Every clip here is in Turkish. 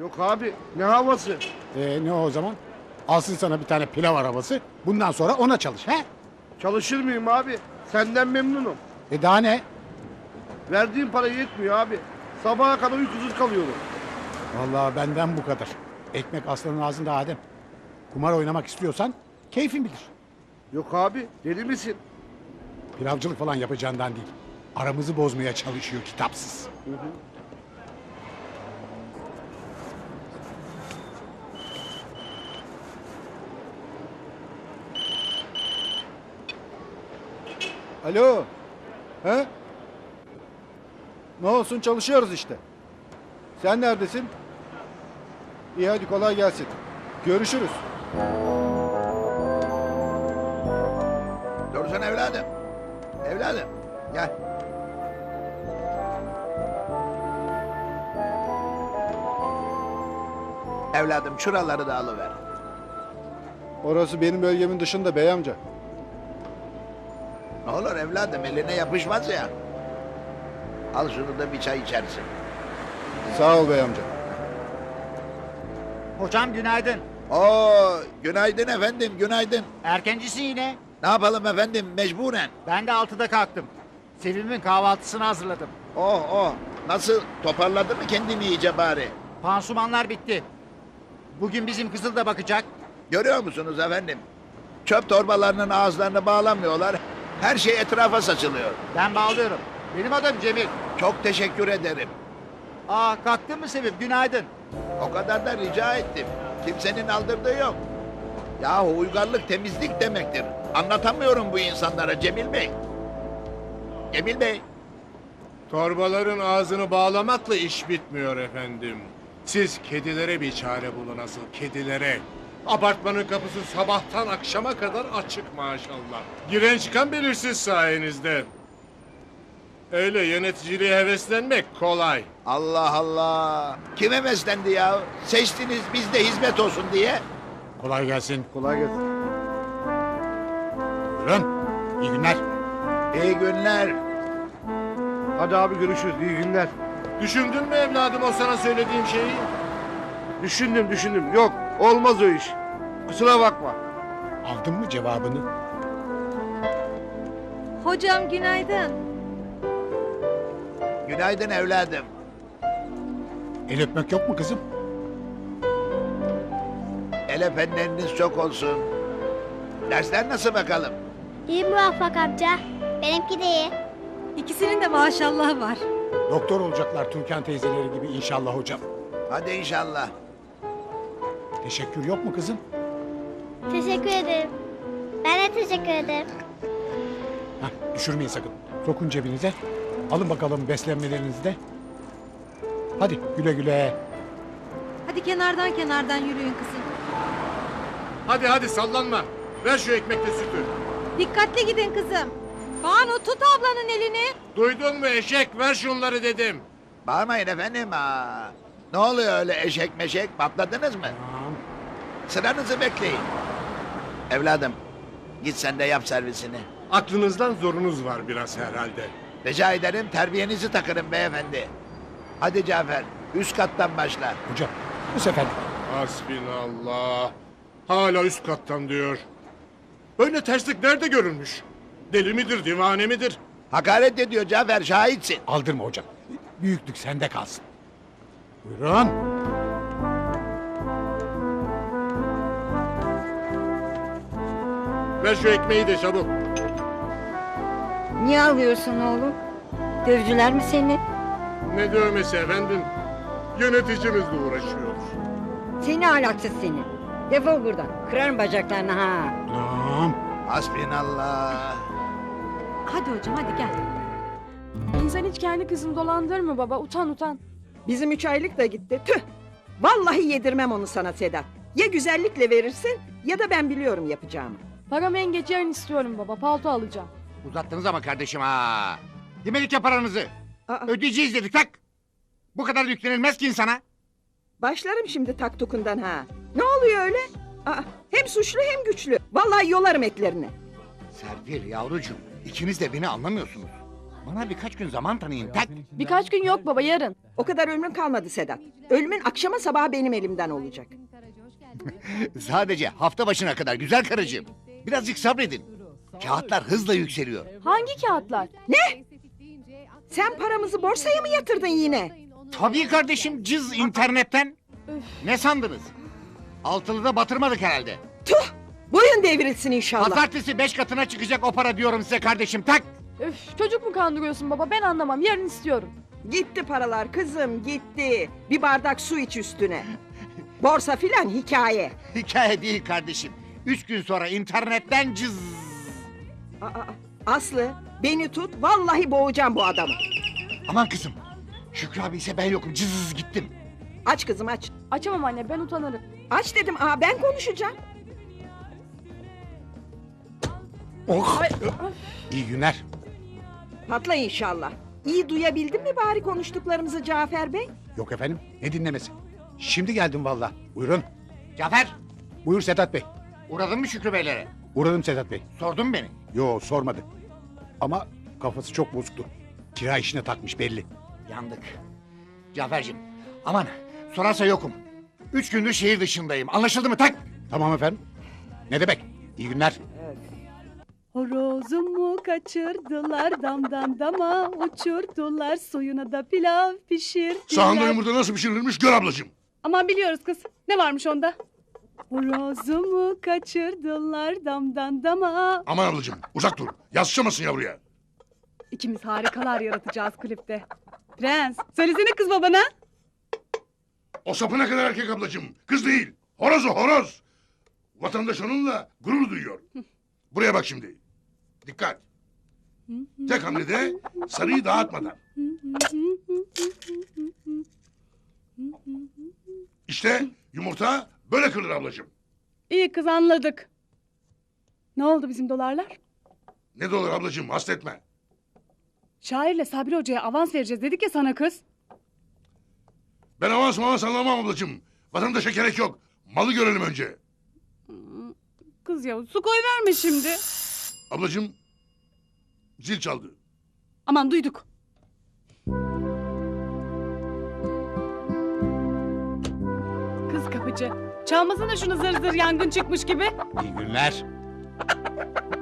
Yok abi ne havası? Ee, ne o zaman? Alsın sana bir tane pilav arabası. Bundan sonra ona çalış he? Çalışır mıyım abi? Senden memnunum. E daha ne? Verdiğim para yetmiyor abi. Sabaha kadar uykusuz kalıyorum. Vallahi benden bu kadar. Ekmek aslanın ağzında Adem. Kumar oynamak istiyorsan keyfin bilir. Yok abi deli misin? Pilavcılık falan yapacağından değil. Aramızı bozmaya çalışıyor kitapsız. Alo. He? Ne olsun çalışıyoruz işte. Sen neredesin? İyi hadi kolay gelsin. Görüşürüz. Dursun evladım. Evladım gel. Evladım şuraları da alıver. Orası benim bölgemin dışında bey amca. Ne olur evladım eline yapışmaz ya. Al şunu da bir çay içersin. Sağ ol bey amca. Hocam günaydın. Oo günaydın efendim günaydın. Erkencisin yine. Ne yapalım efendim mecburen. Ben de altıda kalktım. Sevim'in kahvaltısını hazırladım. Oh oh nasıl toparladı mı kendini iyice bari? Pansumanlar bitti. Bugün bizim kızıl da bakacak. Görüyor musunuz efendim? Çöp torbalarının ağızlarını bağlamıyorlar. Her şey etrafa saçılıyor. Ben bağlıyorum. Benim adım Cemil. Çok teşekkür ederim. Aa kalktın mı Sevim? Günaydın. O kadar da rica ettim. Kimsenin aldırdığı yok. Yahu uygarlık temizlik demektir. Anlatamıyorum bu insanlara Cemil Bey. Cemil Bey. Torbaların ağzını bağlamakla iş bitmiyor efendim. Siz kedilere bir çare bulun asıl kedilere. Apartmanın kapısı sabahtan akşama kadar açık maşallah. Giren çıkan belirsiz sayenizde. Öyle yöneticiliğe heveslenmek kolay. Allah Allah. Kim heveslendi ya? Seçtiniz biz de hizmet olsun diye. Kolay gelsin. Kolay gelsin. Buyurun. İyi günler. İyi günler. Hadi abi görüşürüz. İyi günler. Düşündün mü evladım o sana söylediğim şeyi? Düşündüm düşündüm. Yok olmaz o iş. Kusura bakma. Aldın mı cevabını? Hocam günaydın. Günaydın evladım. El öpmek yok mu kızım? El efendileriniz çok olsun. Dersler nasıl bakalım? İyi muvaffak amca. Benimki de iyi. İkisinin de maşallah var. Doktor olacaklar Türkan teyzeleri gibi inşallah hocam. Hadi inşallah. Teşekkür yok mu kızım? Teşekkür ederim. Ben de teşekkür ederim. Hah, düşürmeyin sakın. Sokun cebinize. Alın bakalım beslenmelerinizi de. Hadi güle güle. Hadi kenardan kenardan yürüyün kızım. Hadi hadi sallanma. Ver şu ekmekle sütü. Dikkatli gidin kızım. Banu tut ablanın elini. Duydun mu eşek ver şunları dedim. Bağırmayın efendim. Aa. Ne oluyor öyle eşek meşek? Patladınız mı? Sıranızı bekleyin. Evladım git sen de yap servisini. Aklınızdan zorunuz var biraz herhalde. Rica ederim terbiyenizi takırım beyefendi. Hadi Cafer üst kattan başla. Hocam bu sefer Hasbinallah. Hala üst kattan diyor. Böyle terslik nerede görülmüş? Deli midir, divane midir? Hakaret ediyor Cafer şahitsin. aldırma hocam. Büyüklük sende kalsın. Buyurun. Ver şu ekmeği de çabuk. Niye alıyorsun oğlum? Dövdüler mi seni? Ne dövmesi efendim? Yöneticimizle uğraşıyoruz. Seni alaksız seni. Defol buradan. Kırarım bacaklarını ha. Tamam. Hasbinallah. Hadi hocam hadi gel. İnsan hiç kendi kızını dolandırır mı baba? Utan utan. Bizim üç aylık da gitti. Tüh! Vallahi yedirmem onu sana Sedat. Ya güzellikle verirsin ya da ben biliyorum yapacağımı. Paramı en geç yarın istiyorum baba. Palto alacağım. Uzattınız ama kardeşim ha. Demedik ya paranızı. Aa, Ödeyeceğiz dedik tak. Bu kadar yüklenilmez ki insana. başlarım şimdi taktukundan ha. Ne oluyor öyle? Aa, hem suçlu hem güçlü. Vallahi yolarım eklerini. Serpil yavrucuğum ikiniz de beni anlamıyorsunuz. Bana birkaç gün zaman tanıyın. Tak. Birkaç gün yok baba yarın. O kadar ömrüm kalmadı Sedat. Ölümün akşama sabaha benim elimden olacak. Sadece hafta başına kadar güzel karıcığım. Birazcık sabredin. Kağıtlar hızla yükseliyor. Hangi kağıtlar? Sen paramızı borsaya mı yatırdın yine? Tabii kardeşim cız internetten. Ne sandınız? Altılıda batırmadık herhalde. Tuh! Boyun devrilsin inşallah. Pazartesi beş katına çıkacak o para diyorum size kardeşim tak. Öf çocuk mu kandırıyorsun baba ben anlamam yarın istiyorum. Gitti paralar kızım gitti. Bir bardak su iç üstüne. Borsa filan hikaye. Hikaye değil kardeşim. Üç gün sonra internetten cız. Aa, Aslı beni tut vallahi boğacağım bu adamı. Aman kızım. Şükrü abi ise ben yokum cız gittim. Aç kızım aç. Açamam anne ben utanırım. Aç dedim aa ben konuşacağım. Oh. İyi günler. Patla inşallah. İyi duyabildin mi bari konuştuklarımızı Cafer Bey? Yok efendim. Ne dinlemesi? Şimdi geldim valla. Buyurun. Cafer Buyur Sedat Bey. Uğradın mı Şükrü beylere? Uğradım Sedat Bey. Sordun mu beni? Yo sormadı. Ama kafası çok bozuktu. Kira işine takmış belli. Yandık. Cafer'cim aman sorarsa yokum. Üç gündür şehir dışındayım. Anlaşıldı mı tak? Tamam efendim. Ne demek? İyi günler. Horozumu kaçırdılar damdan dama uçurdular suyuna da pilav pişirdiler. Sahanda yumurta nasıl pişirilmiş gör ablacığım. Aman biliyoruz kız. Ne varmış onda? Horozumu kaçırdılar damdan dama. Aman ablacığım uzak dur. Yaslamasın yavruya. İkimiz harikalar yaratacağız klipte. Prens, söylesene kız babana. O sapına kadar erkek ablacığım. Kız değil. Horoz o horoz. Vatandaş onunla gurur duyuyor. Buraya bak şimdi. Dikkat. Tek hamlede sarıyı dağıtmadan. İşte yumurta böyle kırılır ablacığım. İyi kız anladık. Ne oldu bizim dolarlar? Ne de olur ablacığım hasretme. Şairle Sabri Hoca'ya avans vereceğiz dedik ya sana kız. Ben avans avans anlamam ablacığım. Vatandaşa gerek yok. Malı görelim önce. Kız ya su koy verme şimdi. Ablacığım zil çaldı. Aman duyduk. Kapıcı. Çalmasana şunu zır zır yangın çıkmış gibi. İyi günler.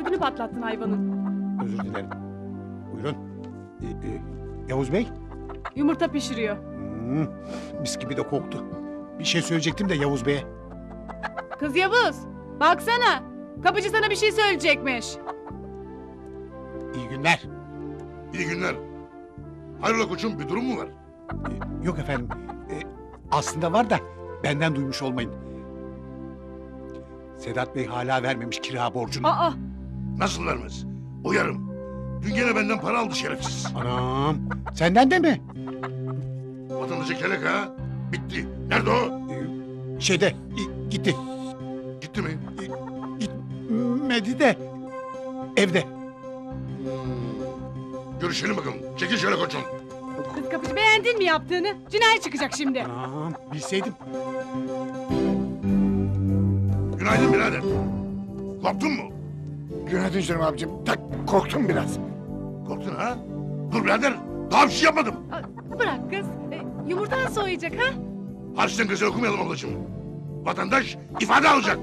Ödünü patlattın hayvanın. Özür dilerim. Buyurun. Ee, e, Yavuz Bey. Yumurta pişiriyor. Hmm, mis gibi de koktu. Bir şey söyleyecektim de Yavuz Bey'e. Kız Yavuz. Baksana. Kapıcı sana bir şey söyleyecekmiş. İyi günler. İyi günler. Hayrola koçum bir durum mu var? Ee, yok efendim. Ee, aslında var da benden duymuş olmayın. Sedat Bey hala vermemiş kira borcunu. Aa. Nasıl vermez? Uyarım. Dün gene benden para aldı şerefsiz. Anam. Senden de mi? Vatandaşa kelek ha. Bitti. Nerede o? Ee, şeyde i- gitti. Gitti mi? Gitmedi de evde. Görüşelim bakalım. Çekil şöyle koçum. Kız kapıcı beğendin mi yaptığını? Cinayet çıkacak şimdi. Anam bilseydim. Günaydın birader. Korktun mu? Günaydın canım abicim. Tak korktum biraz. Korktun ha? Dur birader. Daha bir şey yapmadım. Bırak kız. E, yumurtan soğuyacak ha? Harçtan gazel okumayalım ablacığım. Vatandaş ifade alacak.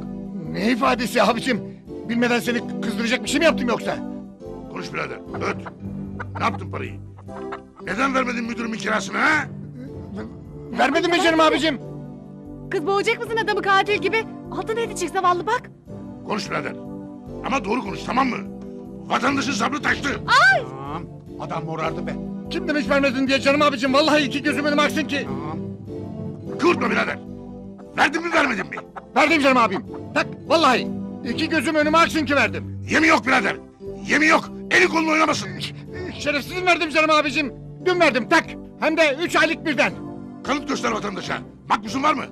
Ne ifadesi abicim? Bilmeden seni kızdıracak bir şey mi yaptım yoksa? Konuş birader. Öt. Ne yaptın parayı? Neden vermedin müdürümün kirasını ha? Vermedin mi canım abicim? Kız boğacak mısın adamı katil gibi? Altına edecek zavallı bak. Konuş birader. Ama doğru konuş tamam mı? Vatandaşın sabrı taştı. Anam adam morardı be. Kim demiş vermedin diye canım abicim? Vallahi iki gözüm önüme aksın ki. Anam. Kıvırtma birader. Verdin mi vermedin mi? Verdim canım abim. Tak vallahi. iki gözüm önüme aksın ki verdim. Yemin yok birader. Yemin yok. Eli kolunu oynamasın. Şerefsizim verdim canım abicim. Dün verdim tak. Hem de üç aylık birden. Kanıt göster vatandaşa. Makbusun var mı?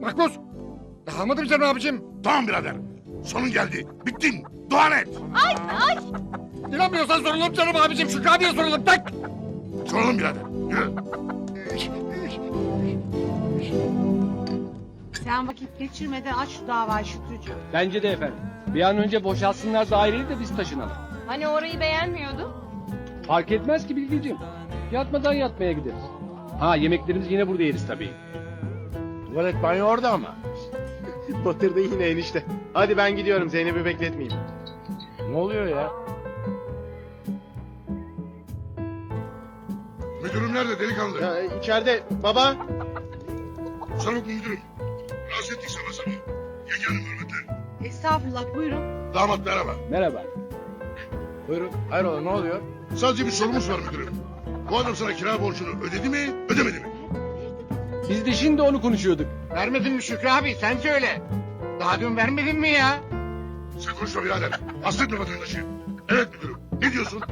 Makbuz. Daha almadım canım abicim. Tamam birader. Sonun geldi. Bittin. Dua et. İnanmıyorsan soralım canım abicim. Şükrü abiye soralım tak. Soralım birader. Yürü. Sen vakit geçirmeden aç şu davayı Şükrücüğüm. Bence de efendim. Bir an önce boşaltsınlar daireyi de biz taşınalım. Hani orayı beğenmiyordun? Fark etmez ki Bilgeciğim. Yatmadan yatmaya gideriz. Ha yemeklerimizi yine burada yeriz tabii. Tuvalet banyo orada ama. Batırdı yine enişte. Hadi ben gidiyorum Zeynep'i bekletmeyeyim. Ne oluyor ya? Müdürüm nerede delikanlı? Ya, içeride baba. Sarık müdürüm. Rahatsız ettik sabah sabah. Yenge hanım hürmetler. Estağfurullah buyurun. Damat merhaba. Merhaba. Buyurun. Hayrola ne oluyor? Sadece bir sorumuz var müdürüm. Bu adam sana kira borcunu ödedi mi, ödemedi mi? Biz de şimdi onu konuşuyorduk. Vermedin mi Şükrü abi sen söyle. Daha dün vermedin mi ya? Sen konuşma birader. Hasretme vatandaşı. Evet müdürüm. Ne diyorsun?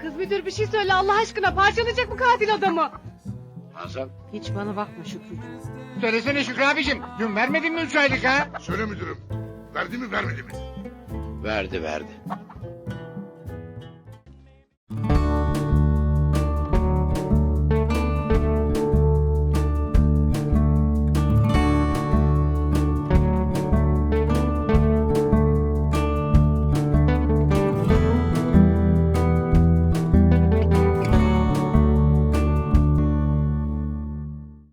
Kız müdür bir şey söyle Allah aşkına parçalayacak bu katil adamı. Hasan. Hiç bana bakma Şükrü. Söylesene Şükrü abicim. Dün vermedin mi üç aylık ha? Söyle müdürüm. Verdi mi vermedi mi? Verdi verdi.